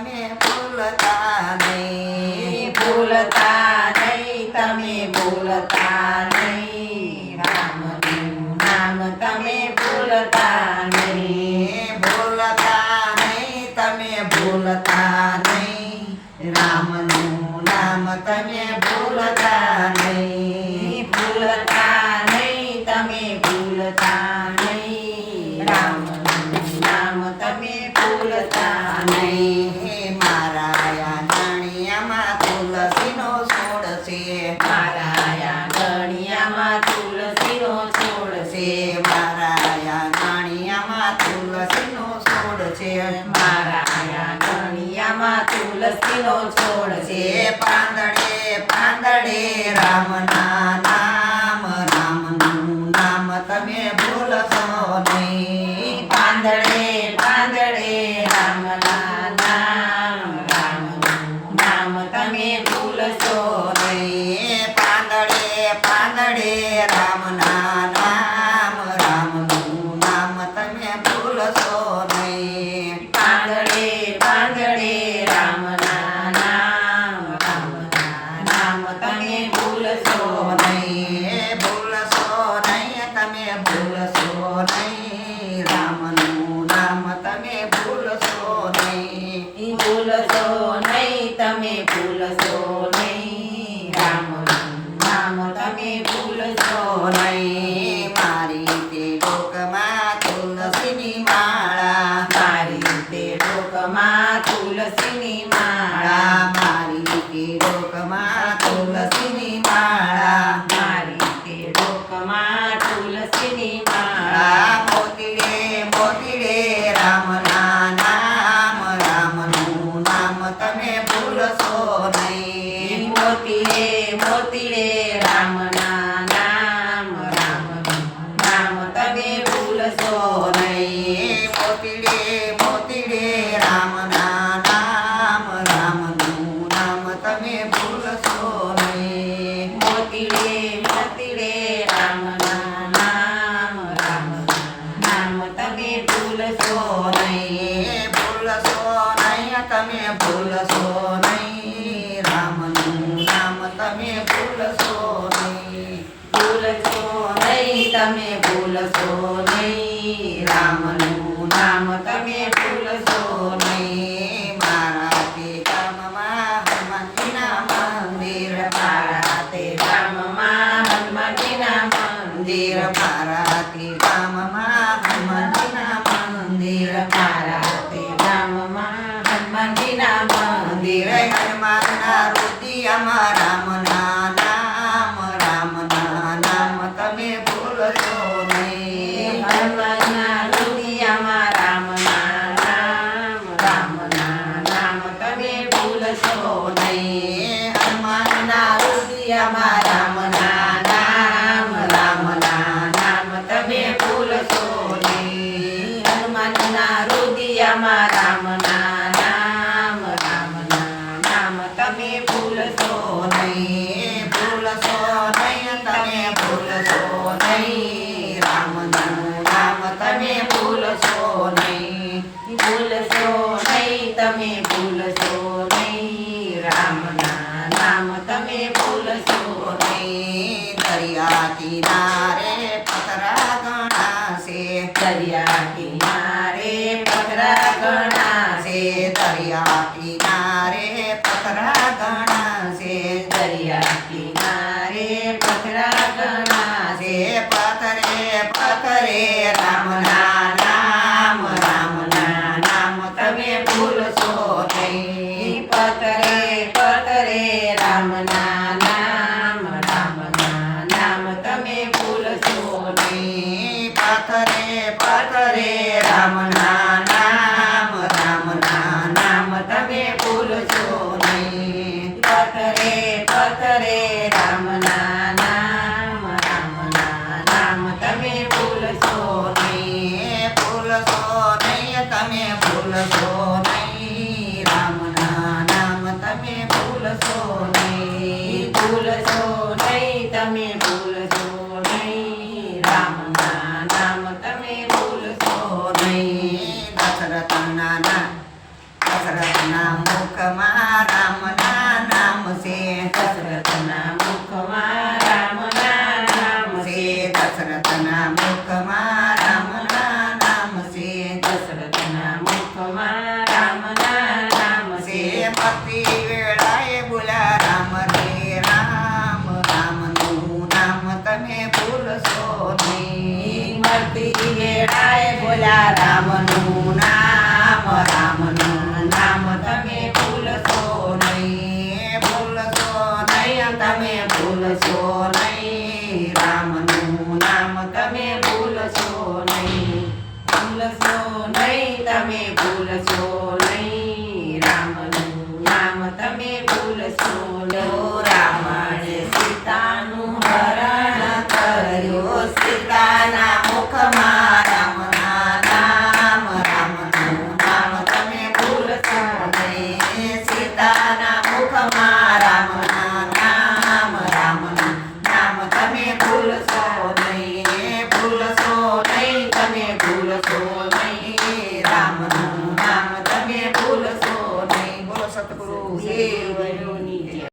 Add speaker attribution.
Speaker 1: તમે ભૂલતા નહીં ભૂલતા નહીં
Speaker 2: તમે ભૂલતા છોડ છે પાંદડે પાંદડે રામના. નહીં. મારી તે લોકમાં તુલસીની માળા.
Speaker 1: મારી તે લોકમાં તુલસીની માળા.
Speaker 2: મારી તે લોકમાં તુલસીની માળા.
Speaker 1: મારી તે લોકમાં તુલસીની માળા.
Speaker 2: માળા મોતીડે મોતીડે રામના નામ રામનું નામ તમે ભૂલશો નહીં.
Speaker 1: તમે ભૂલશો નહીં
Speaker 2: ભૂલશો નહીં
Speaker 1: તમે ભૂલશો નહીં
Speaker 2: રામનું નામ તમે ભૂલશો નહીં
Speaker 1: ભૂલશો નહીં તમે ભૂલશો નહીં રામનું નામ તમે ભૂલશો નહીં
Speaker 2: નહીં મારા ગામમાં હનુમાનજીના મંદિર
Speaker 1: મારા તે ગામમાં હનુમાનજીના મંદિર
Speaker 2: મારા હનુમાનજીના મંદિર
Speaker 1: મારા તે ગામમાં હનુમાનજીના મંદિર
Speaker 2: મંદિર હનુમાનના રુદિયામાં રામના નામ રામના નામ તમે ભૂલશો નહીં.
Speaker 1: હનુમાનના લુડિયામાં રામના નામ રામના નામ તમે ભૂલશો નહીં તમે ભૂલશો નહીં ભૂલશો
Speaker 2: નહીં તમે ભૂલશો નહીં રામના નામ તમે ભૂલશો નહીં દરિયા કિનારે પથરા ઘણા છે
Speaker 1: દરિયા કિનારે પથરા ઘણા છે
Speaker 2: દરિયા કિનારે પથરા ઘણા છે
Speaker 1: દરિયા કિનારે પથરા ઘણા છે
Speaker 2: છે પથરે પથરે રામના નામ રામના નામ તમે ભૂલશો નહીં.
Speaker 1: પથરે ભૂલશો નહીં,
Speaker 2: તમે ભૂલશો નહીં.
Speaker 1: રામનું નામ તમે ભૂલશો. લો રાવણે સીતાનું હરણ કર્યો. સીતાના મુખમાં